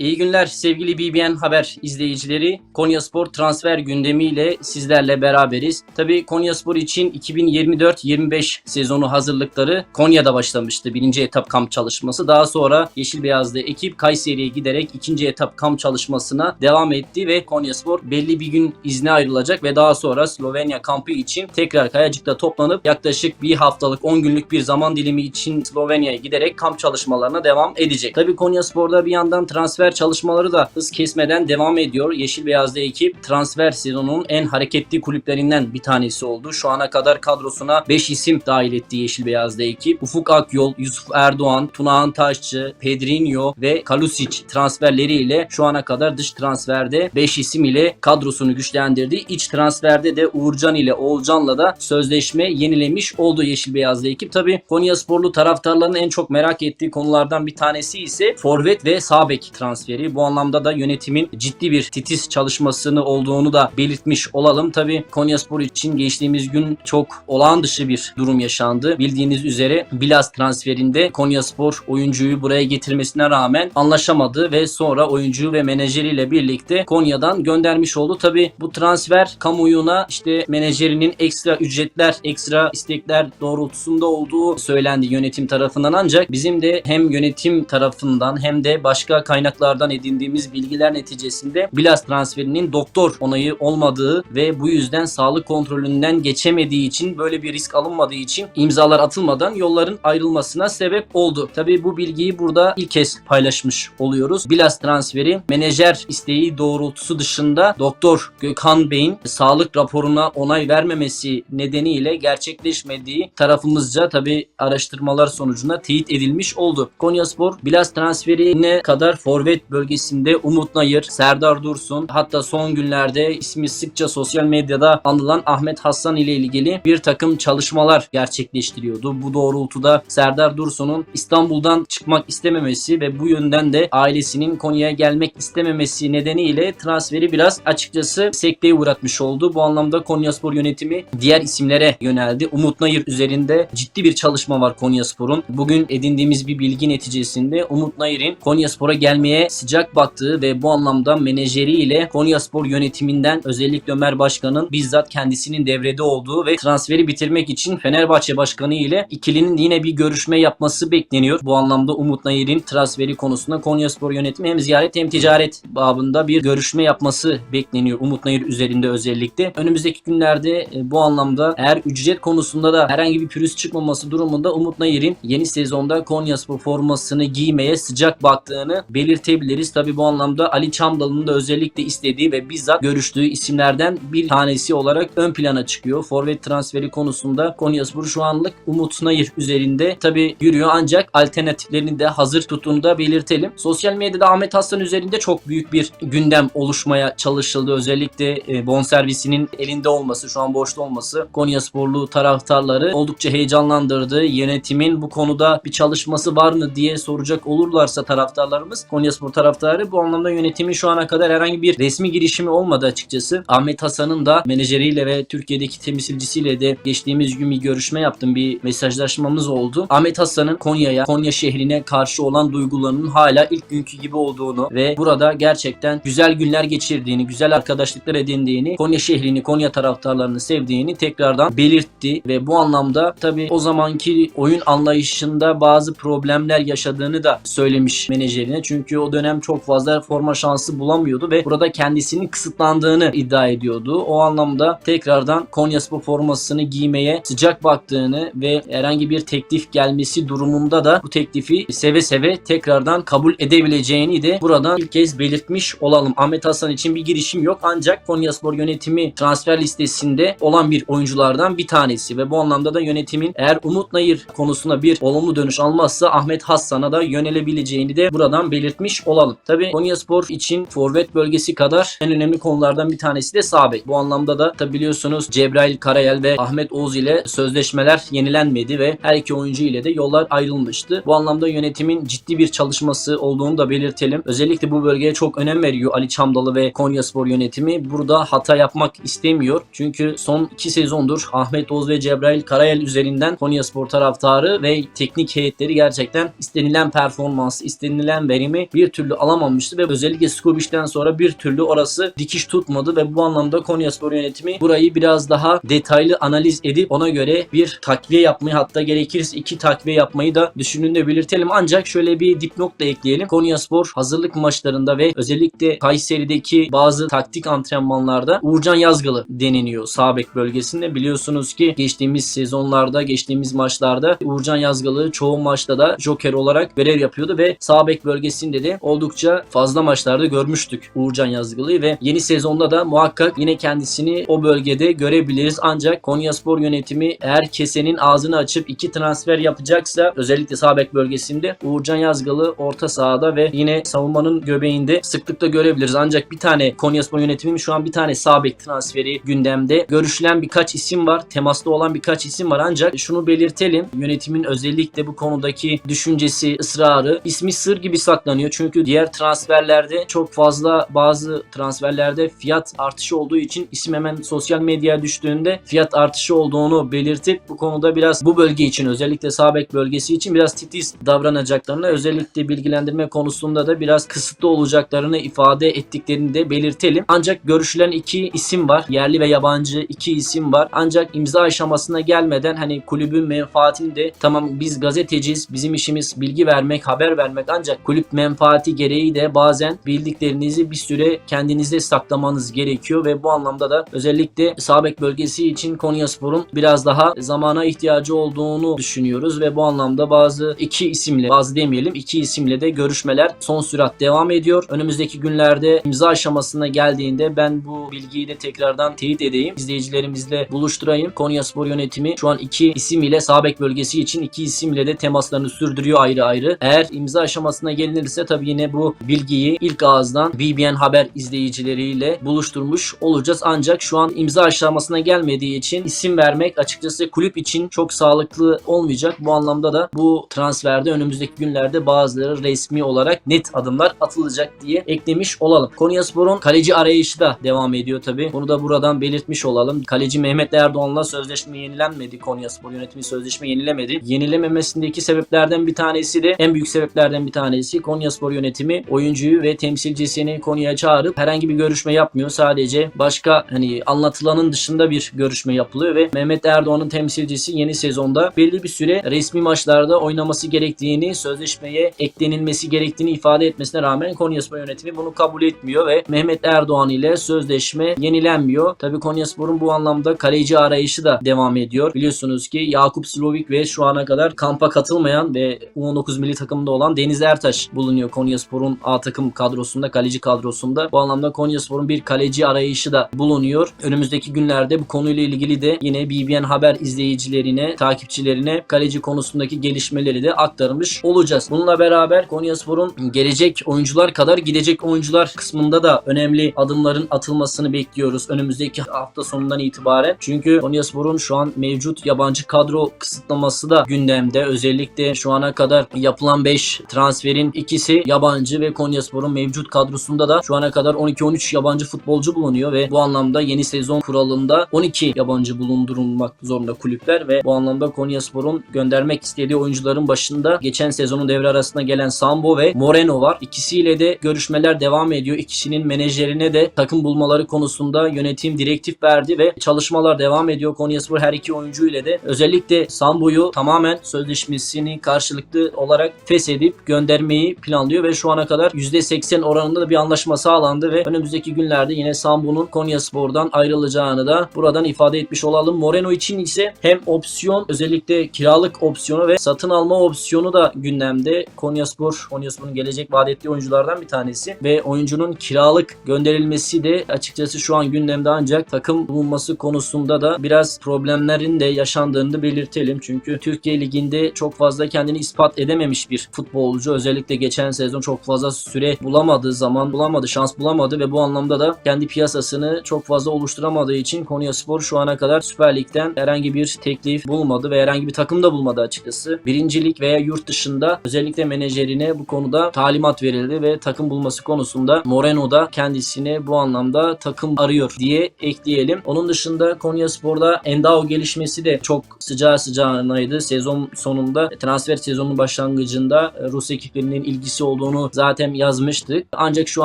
İyi günler sevgili BBN Haber izleyicileri. Konyaspor transfer gündemiyle sizlerle beraberiz. Tabii Konyaspor için 2024-25 sezonu hazırlıkları Konya'da başlamıştı. Birinci etap kamp çalışması. Daha sonra Yeşil Beyazlı ekip Kayseri'ye giderek ikinci etap kamp çalışmasına devam etti ve Konyaspor belli bir gün izne ayrılacak ve daha sonra Slovenya kampı için tekrar Kayacık'ta toplanıp yaklaşık bir haftalık 10 günlük bir zaman dilimi için Slovenya'ya giderek kamp çalışmalarına devam edecek. Tabii Konyaspor'da bir yandan transfer çalışmaları da hız kesmeden devam ediyor. Yeşil Beyazlı ekip transfer sezonunun en hareketli kulüplerinden bir tanesi oldu. Şu ana kadar kadrosuna 5 isim dahil etti Yeşil Beyazlı ekip. Ufuk Akyol, Yusuf Erdoğan, Tunahan Taşçı, Pedrinho ve Kalusic transferleriyle şu ana kadar dış transferde 5 isim ile kadrosunu güçlendirdi. İç transferde de Uğurcan ile Oğulcan'la da sözleşme yenilemiş oldu Yeşil Beyazlı ekip. Tabi Konyasporlu taraftarların en çok merak ettiği konulardan bir tanesi ise forvet ve sağ bek transferi. Bu anlamda da yönetimin ciddi bir titiz çalışmasını olduğunu da belirtmiş olalım. Tabi Konyaspor için geçtiğimiz gün çok olağan dışı bir durum yaşandı. Bildiğiniz üzere Bilas transferinde Konyaspor oyuncuyu buraya getirmesine rağmen anlaşamadı ve sonra oyuncu ve menajeriyle birlikte Konya'dan göndermiş oldu. Tabi bu transfer kamuoyuna işte menajerinin ekstra ücretler, ekstra istekler doğrultusunda olduğu söylendi yönetim tarafından ancak bizim de hem yönetim tarafından hem de başka kaynaklardan edindiğimiz bilgiler neticesinde Bilas transferinin doktor onayı olmadığı ve bu yüzden sağlık kontrolünden geçemediği için böyle bir risk alınmadığı için imzalar atılmadan yolların ayrılmasına sebep oldu. Tabi bu bilgiyi burada ilk kez paylaşmış oluyoruz. Bilas transferi menajer isteği doğrultusu dışında Doktor Gökhan Bey'in sağlık raporuna onay vermemesi nedeniyle gerçekleşmediği tarafımızca tabi araştırmalar sonucunda teyit edilmiş oldu. Konyaspor Bilas transferine kadar forvet bölgesinde Umut Nayır, Serdar Dursun hatta son günlerde ismi sıkça sosyal medyada anılan Ahmet Hassan ile ilgili bir takım çalışmalar gerçekleştiriyordu. Bu doğrultuda Serdar Dursun'un İstanbul'dan çıkmak istememesi ve bu yönden de ailesinin Konya'ya gelmek istememesi nedeniyle transferi biraz açıkçası sekteye uğratmış oldu. Bu anlamda Konyaspor yönetimi diğer isimlere yöneldi. Umut Nayır üzerinde ciddi bir çalışma var Konyaspor'un. Bugün edindiğimiz bir bilgi neticesinde Umut Nayır'ın Konyaspor'a gelmeye sıcak baktığı ve bu anlamda menajeriyle Konyaspor yönetiminden özellikle Ömer Başkan'ın bizzat kendisinin devrede olduğu ve transferi bitirmek için Fenerbahçe Başkanı ile ikilinin yine bir görüşme yapması bekleniyor. Bu anlamda Umut Nayır'ın transferi konusunda Konyaspor yönetimi hem ziyaret hem ticaret babında bir görüşme yapması bekleniyor Umut Nayır üzerinde özellikle. Önümüzdeki günlerde e, bu anlamda eğer ücret konusunda da herhangi bir pürüz çıkmaması durumunda Umut Nayır'ın yeni sezonda Konyaspor formasını giymeye sıcak baktığını belirtebiliriz. Tabi bu anlamda Ali Çamdalı'nın da özellikle istediği ve bizzat görüştüğü isimlerden bir tanesi olarak ön plana çıkıyor. Forvet transferi konusunda Konyaspor şu anlık Umut Nayır üzerinde tabi yürüyor ancak alternatiflerini de hazır tuttuğunu da belirtelim. Sosyal medyada Ahmet Hasan üzerinde çok büyük bir gündem oluşmaya çalışıldı. Özellikle e, bonservisinin elinde olması, şu an boşta olması Konyasporlu taraftarları oldukça heyecanlandırdı. Yönetimin bu konuda bir çalışması var mı diye soracak olurlarsa taraftarlarımız Konyaspor taraftarı bu anlamda yönetimin şu ana kadar herhangi bir resmi girişimi olmadı açıkçası. Ahmet Hasan'ın da menajeriyle ve Türkiye'deki temsilcisiyle de geçtiğimiz gün bir görüşme yaptım. Bir mesajlaşmamız oldu. Ahmet Hasan'ın Konya'ya, Konya şehrine karşı olan duygularının hala ilk günkü gibi olduğunu ve burada gerçekten güzel günler geçirdiğini, güzel arkadaşlıklar edindiğini, Konya şehrini, Konya taraftarlarını sevdiğini tekrardan belirtti ve bu anlamda tabii o zamanki oyun anlayışında bazı problemler yaşadığını da söylemiş menajerine. Çünkü o dönem çok fazla forma şansı bulamıyordu ve burada kendisinin kısıtlandığını iddia ediyordu. O anlamda tekrardan Konyaspor formasını giymeye sıcak baktığını ve herhangi bir teklif gelmesi durumunda da bu teklifi seve seve tekrardan kabul edebileceğini de buradan ilk kez belirtmiş olalım. Ahmet Hasan için bir girişim yok ancak Konyaspor yönetimi transfer listesinde olan bir oyunculardan bir tanesi ve bu anlamda da yönetimin eğer Umut Nayır konusunda bir olumlu dönüş almazsa Ahmet Hassan'a da yönelebileceğini de buradan belirtmiş olalım. Tabi Konyaspor için forvet bölgesi kadar en önemli konulardan bir tanesi de sağ. Bu anlamda da tabi biliyorsunuz Cebrail Karayel ve Ahmet Oğuz ile sözleşmeler yenilenmedi ve her iki oyuncu ile de yollar ayrılmıştı. Bu anlamda yönetimin ciddi bir çalışması olduğunu da belirtelim. Özellikle bu bölgeye çok önem veriyor Ali Çamdalı ve Konyaspor yönetimi. Burada hata yapmak istemiyor. Çünkü son iki sezondur Ahmet Oğuz ve Cebrail Karayel üzerinden Konyaspor taraftarı ve teknik heyetleri gerçekten istenilen performans, istenilen verimi bir türlü alamamıştı ve özellikle Skubiş'ten sonra bir türlü orası dikiş tutmadı ve bu anlamda Konyaspor yönetimi burayı biraz daha detaylı analiz edip ona göre bir takviye yapmayı hatta gerekirse iki takviye yapmayı da düşündüğünü belirtelim. Ancak şöyle bir dipnot da ekleyelim. Konyaspor hazırlık maçlarında ve özellikle Kayseri'deki bazı taktik antrenmanlarda Uğurcan Yazgılı deneniyor sağ bek bölgesinde. Biliyorsunuz ki geçtiğimiz sezonlarda, geçtiğimiz maçlarda Uğurcan Yazgılı çoğu maçta da joker olarak görev yapıyordu ve sağ bek bölgesinde de oldukça fazla maçlarda görmüştük Uğurcan Yazgılı'yı ve yeni sezonda da muhakkak yine kendisini o bölgede görebiliriz. Ancak Konyaspor yönetimi eğer kesenin ağzını açıp iki transfer yapacaksa özellikle sağ bek bölgesinde Uğurcan Yazgılı orta sahada ve yine savunmanın göbeğinde sıklıkla görebiliriz. Ancak bir tane Konyaspor yönetiminin şu an bir tane sağ bek transferi gündemde. Görüşülen birkaç isim var. Temasta olan birkaç isim var. Ancak şunu belirtelim. Yönetimin özellikle bu konudaki düşüncesi, ısrarı ismi sır gibi saklanıyor. Çünkü diğer transferlerde çok fazla bazı transferlerde fiyat artışı olduğu için isim hemen sosyal medyaya düştüğünde fiyat artışı olduğunu belirtip bu konuda biraz bu bölge için özellikle sağ bek bölgesi için biraz titiz davranacaklarını özellikle bilgilendirme konusunda da biraz kısıtlı olacaklarını ifade ettiklerini de belirtelim. Ancak görüşülen iki isim var. Yerli ve yabancı iki isim var. Ancak imza aşamasına gelmeden hani kulübün menfaatini de tamam biz gazeteciyiz. Bizim işimiz bilgi vermek, haber vermek ancak kulüp menfaati gereği de bazen bildiklerinizi bir süre kendinizde saklamanız gerekiyor ve bu anlamda da özellikle Sabek bölgesi için Konyaspor'un biraz daha zamana ihtiyacı olduğunu düşünüyoruz ve bu anlamda bazı iki isimle, bazı demeyelim iki isimle de görüşmeler son sürat devam ediyor. Önümüzdeki günlerde imza aşamasına geldiğinde ben bu bilgiyi de tekrardan teyit edeyim. İzleyicilerimizle buluşturayım. Konyaspor yönetimi şu an iki isim ile Sabek bölgesi için iki isimle de temaslarını sürdürüyor ayrı ayrı. Eğer imza aşamasına gelinirse tabii yine bu bilgiyi ilk ağızdan BBN Haber izleyicileriyle buluşturmuş olacağız. Ancak şu an imza aşamasına gelmediği için isim vermek açıkçası kulüp için çok sağlıklı olmayacak. Bu anlamda da bu transferde önümüzdeki günlerde bazıları resmi olarak net adımlar atılacak diye eklemiş olalım. Konyaspor'un kaleci arayışı da devam ediyor tabi. Bunu da buradan belirtmiş olalım. Kaleci Mehmet Erdoğan'la sözleşme yenilenmedi. Konyaspor yönetimi sözleşme yenilemedi. Yenilememesindeki sebeplerden bir tanesi de en büyük sebeplerden bir tanesi Konyaspor yönetimi oyuncuyu ve temsilcisini Konya'ya çağırıp herhangi bir görüşme yapmıyor. Sadece başka hani anlatılanın dışında bir görüşme yapılıyor ve Mehmet Erdoğan'ın temsilcisi yeni sezonda belli bir süre resmi maçlarda oynaması gerektiğini, sözleşmeye eklenilmesi gerektiğini ifade etmesine rağmen Konyaspor yönetimi bunu kabul etmiyor ve Mehmet Erdoğan ile sözleşme yenilenmiyor. Tabi Konyaspor'un bu anlamda kaleci arayışı da devam ediyor. Biliyorsunuz ki Yakup Slovik ve şu ana kadar kampa katılmayan ve U19 milli takımında olan Deniz Ertaş bulunuyor Konyaspor'un A takım kadrosunda, kaleci kadrosunda. Bu anlamda Konyaspor'un bir kaleci arayışı da bulunuyor. Önümüzdeki günlerde bu konuyla ilgili de yine BBN Haber izleyicilerine, takipçilerine kaleci konusundaki gelişmeleri de aktarmış olacağız. Bununla beraber Konyaspor'un gelecek oyuncular kadar gidecek oyuncular kısmında da önemli adımların atılmasını bekliyoruz önümüzdeki hafta sonundan itibaren. Çünkü Konyaspor'un şu an mevcut yabancı kadro kısıtlaması da gündemde. Özellikle şu ana kadar yapılan 5 transferin ikisi yabancı ve Konyaspor'un mevcut kadrosunda da şu ana kadar 12-13 yabancı futbolcu bulunuyor ve bu anlamda yeni sezon kuralında 12 yabancı bulundurulmak zorunda kulüpler ve bu anlamda Konyaspor'un göndermek istediği oyuncuların başında geçen sezonun devre arasında gelen Sambo ve Moreno var. İkisiyle de görüşmeler devam ediyor. İkisinin menajerine de takım bulmaları konusunda yönetim direktif verdi ve çalışmalar devam ediyor. Konyaspor her iki oyuncu ile de özellikle Sambo'yu tamamen sözleşmesini karşılıklı olarak feshedip göndermeyi planlıyor ve şu ana kadar %80 oranında da bir anlaşma sağlandı ve önümüzdeki günlerde yine Sambo'nun Konyaspor'dan ayrılacağını da buradan ifade etmiş olalım. Moreno için ise hem opsiyon özellikle kiralık opsiyonu ve satın alma opsiyonu da gündemde. Konyaspor, Konyaspor'un gelecek vaat ettiği oyunculardan bir tanesi ve oyuncunun kiralık gönderilmesi de açıkçası şu an gündemde ancak takım bulunması konusunda da biraz problemlerin de yaşandığını da belirtelim. Çünkü Türkiye Ligi'nde çok fazla kendini ispat edememiş bir futbolcu. Özellikle geçen sezon çok fazla süre bulamadığı zaman bulamadı, şans bulamadı ve bu anlamda da kendi piyasasını çok fazla oluşturamadığı için Konyaspor şu ana kadar Süper Lig'den herhangi bir teklif bulmadı ve herhangi bir takım da bulmadı açıkçası. Birincilik veya yurt dışında özellikle menajerine bu konuda talimat verildi ve takım bulması konusunda Moreno da kendisine bu anlamda takım arıyor diye ekleyelim. Onun dışında Konyaspor'da Endao gelişmesi de çok sıcağı sıcağınaydı. Sezon sonunda transfer sezonunun başlangıcında e, Rus ekiplerinin ilgisi olduğunu zaten yazmıştık. Ancak şu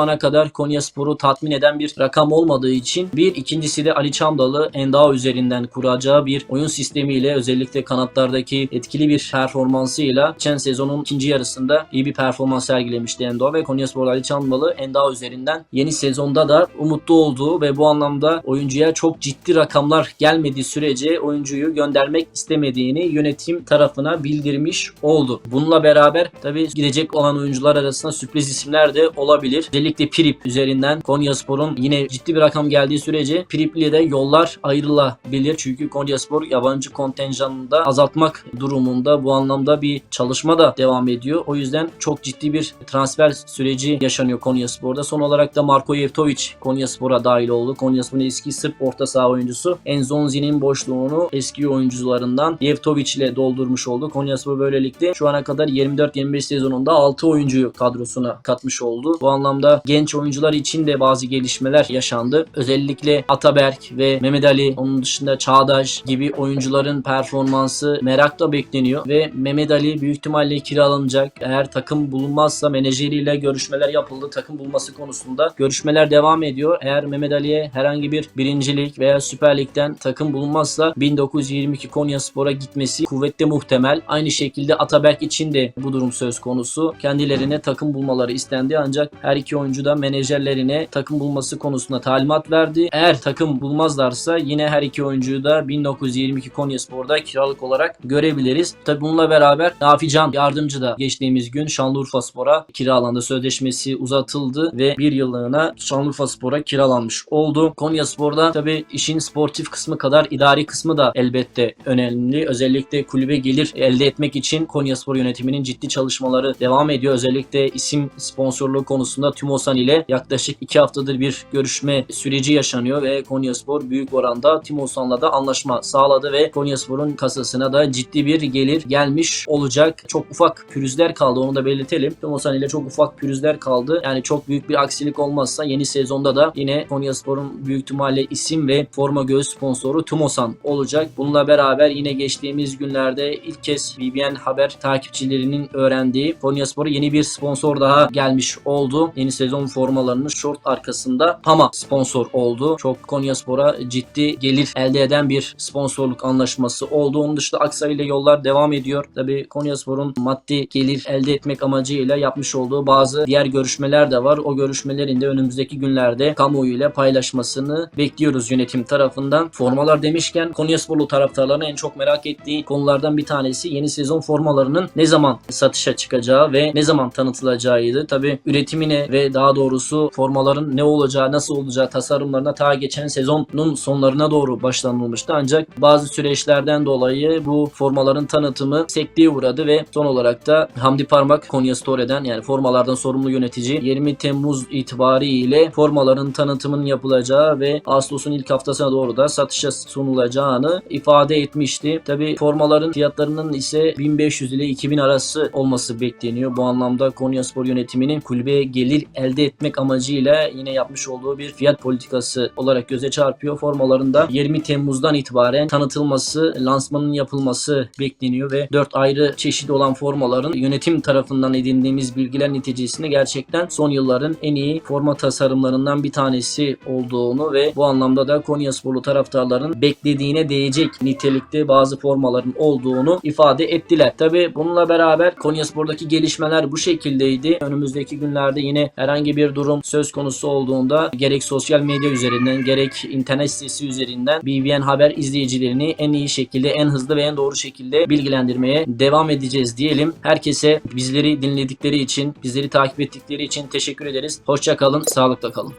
ana kadar Konyaspor'u tatmin eden bir rakam olmadığı için bir ikincisi de Ali Çamdalı Endao üzerinden kuracağı bir oyun sistemiyle özellikle kanatlardaki etkili bir performansıyla geçen sezonun ikinci yarısında iyi bir performans sergilemişti Endao ve Konyaspor Ali Çamdalı Endao üzerinden yeni sezonda da umutlu olduğu ve bu anlamda oyuncuya çok ciddi rakamlar gelmediği sürece oyuncuyu göndermek istemediğini yönetim tarafına bildirmiş oldu. Bununla beraber tabii gidecek olan oyuncular arasında sürpriz isimler de olabilir. Özellikle Prip üzerinden Konyaspor'un yine ciddi bir rakam geldiği sürece Prip'le de yollar ayrılabilir. Çünkü Konyaspor yabancı kontenjanını da azaltmak durumunda bu anlamda bir çalışma da devam ediyor. O yüzden çok ciddi bir transfer süreci yaşanıyor Konyaspor'da. Son olarak da Marko Yevtovic Konyaspor'a dahil oldu. Konyaspor'un eski Sırp orta saha oyuncusu Enzonzi'nin boşluğunu eski oyuncularından Yevtovic ile doldurmuş oldu. Konyaspor böylelikle şu ana kadar 24-25 sezonunda 6 oyuncuyu kadrosuna katmış oldu. Bu anlamda genç oyuncular için de bazı gelişmeler yaşandı. Özellikle Ataberk ve Mehmet Ali onun dışında Çağdaş gibi oyuncuların performansı merakla bekleniyor ve Mehmet Ali büyük ihtimalle kiralanacak. Eğer takım bulunmazsa menajeriyle görüşmeler yapıldı. Takım bulması konusunda görüşmeler devam ediyor. Eğer Mehmet Ali'ye herhangi bir birincilik veya Süper Lig'den takım bulunmazsa 1922 Konya Spor'a gitmesi kuvvetle muhtemel. Aynı şekilde Ataberk için de bu durum söz konusu. Kendilerine takım bulmaları istendi ancak her iki oyuncu da menajerlerine takım bulması konusunda talimat verdi. Eğer takım bulmazlarsa yine her iki oyuncuyu da 1922 Konya Spor'da kiralık olarak görebiliriz. Tabi bununla beraber Nafi Can yardımcı da geçtiğimiz gün Şanlıurfa Spor'a kiralandı. Sözleşmesi uzatıldı ve bir yıllığına Şanlıurfa Spor'a kiralanmış oldu. Konya Spor'da tabi işin sportif kısmı kadar idari kısmı da elbette önemli. Özellikle kulübe gelir elde etmek için Konya Spor yönetiminin ciddi çalışmaları devam ediyor. Özellikle isim sponsorluğu konusunda Tümosan ile yaklaşık 2 haftadır bir görüşme süreci yaşanıyor ve Konya Spor büyük oranda Timosan'la da anlaşma sağladı ve Konya Spor'un kasasına da ciddi bir gelir gelmiş olacak. Çok ufak pürüzler kaldı onu da belirtelim. Timosan ile çok ufak pürüzler kaldı. Yani çok büyük bir aksilik olmazsa yeni sezonda da yine Konya Spor'un büyük ihtimalle isim ve forma göğüs sponsoru Timosan olacak. Bununla beraber yine geçtiğimiz günlerde ilk kez BBN Haber takipçilerinin öğrendiği Konyaspor'a yeni bir sponsor daha gelmiş oldu. Yeni sezon formalarının short arkasında Pama sponsor oldu. Çok Konyaspor'a ciddi gelir elde eden bir sponsorluk anlaşması oldu. Onun dışında Aksaray ile yollar devam ediyor. Tabi Konyaspor'un maddi gelir elde etmek amacıyla yapmış olduğu bazı diğer görüşmeler de var. O görüşmelerin de önümüzdeki günlerde kamuoyu ile paylaşmasını bekliyoruz yönetim tarafından. Formalar demişken Konyasporlu taraftarların en çok merak ettiği konulardan bir tanesi yeni sezon formalarının ne zaman satışa çıkacağı ve ne zaman tanıtılacağıydı. Tabi üretimine ve daha doğrusu formaların ne olacağı, nasıl olacağı tasarımlarına ta geçen sezonun sonlarına doğru başlanılmıştı. Ancak bazı süreçlerden dolayı bu formaların tanıtımı sekteye uğradı ve son olarak da Hamdi Parmak Konya Store'den yani formalardan sorumlu yönetici 20 Temmuz itibariyle formaların tanıtımının yapılacağı ve Ağustos'un ilk haftasına doğru da satışa sunulacağını ifade etmişti. Tabi formaların fiyatlarının ise 1500 ile 2000 arası olması bekleniyor. Bu anlamda Konyaspor yönetiminin kulübeye gelir elde etmek amacıyla yine yapmış olduğu bir fiyat politikası olarak göze çarpıyor. Formalarında 20 Temmuz'dan itibaren tanıtılması, lansmanın yapılması bekleniyor ve 4 ayrı çeşit olan formaların yönetim tarafından edindiğimiz bilgiler neticesinde gerçekten son yılların en iyi forma tasarımlarından bir tanesi olduğunu ve bu anlamda da Konyasporlu taraftarların beklediğine değecek nitelikte bazı formaların olduğunu ifade ettiler. Tabi bununla beraber Konyaspor'daki gelişmeler bu şekildeydi. Önümüzdeki günlerde yine herhangi bir durum söz konusu olduğunda gerek sosyal medya üzerinden gerek internet sitesi üzerinden BBN Haber izleyicilerini en iyi şekilde, en hızlı ve en doğru şekilde bilgilendirmeye devam edeceğiz diyelim. Herkese bizleri dinledikleri için, bizleri takip ettikleri için teşekkür ederiz. Hoşça kalın, sağlıkla kalın.